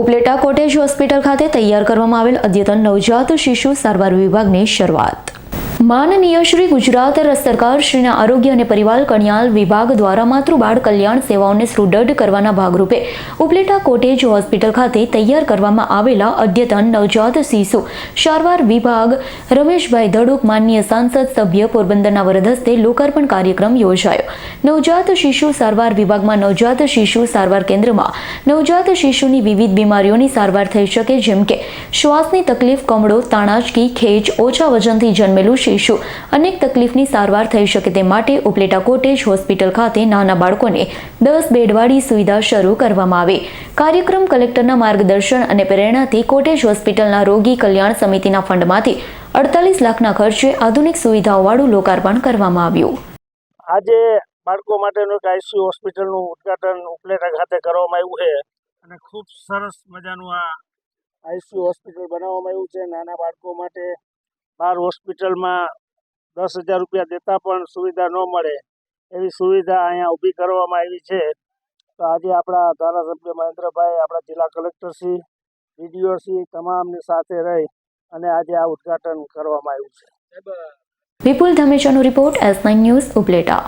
Upleta cottage hospital ખાતે તૈયાર કરવામાં આવેલ અદ્યતન નવજાત શિશુ સારવાર વિભાગની શરૂઆત. માનનીય શ્રી ગુજરાત સરકાર શ્રીના આરોગ્ય અને પરિવાર કલ્યાણ વિભાગ દ્વારા માતૃ બાળ કલ્યાણ સેવાઓને સુદૃઢ કરવાના ભાગરૂપે ઉપલેટા કોટેજ હોસ્પિટલ ખાતે તૈયાર કરવામાં આવેલા અદ્યતન નવજાત શિશુ સારવાર વિભાગ રમેશભાઈ ધડુક માનનીય સાંસદ સભ્ય પોરબંદરના વરદ હસ્તે લોકાર્પણ કાર્યક્રમ યોજાયો. નવજાત શિશુ સારવાર વિભાગમાં નવજાત શિશુ સારવાર કેન્દ્રમાં નવજાત શિશુની વિવિધ બીમારીઓની સારવાર થઈ શકે, જેમ કે શ્વાસની તકલીફ, કમળો, તાણાજકી, ખેંચ ઓછા વજનથી જન્મેલું શિશુ. અનેક તકલીફની સારવાર થઈ શકે તે માટે ઉપલેટા કોટેજ હોસ્પિટલ ખાતે નાના બાળકોને દસ બેડવાળી સુવિધા શરૂ કરવામાં આવે. કાર્યક્રમ કલેક્ટરના માર્ગદર્શન અને પ્રેરણાથી કોટેજ હોસ્પિટલના રોગી કલ્યાણ સમિતિના ફંડમાંથી અડતાલીસ લાખના ખર્ચે આધુનિક સુવિધાઓવાળું લોકાર્પણ કરવામાં આવ્યું. આજે બાળકો માટેનું એક આઈસીયુ હોસ્પિટલનું ઉદઘાટન ઉપલેટા ખાતે કરવામાં આવ્યું છે. અને ખૂબ સરસ મજાનું આ આઈસીયુ હોસ્પિટલ બનાવવામાં આવ્યું છે. નાના બાળકો માટે બહાર હોસ્પિટલમાં દસ હજાર રૂપિયા દેતા પણ સુવિધા ન મળે, એવી સુવિધા અહીંયા ઊભી કરવામાં આવી છે. તો આજે આપણા ધારાસભ્ય મહેન્દ્રભાઈ, આપણા જિલ્લા કલેક્ટરશ્રી ડીડીઓશ્રી તમામની સાથે રહી અને આજે આ ઉદ્ઘાટન કરવામાં આવ્યું છે. Vipul ધમેચાનો report S nine news Upleta.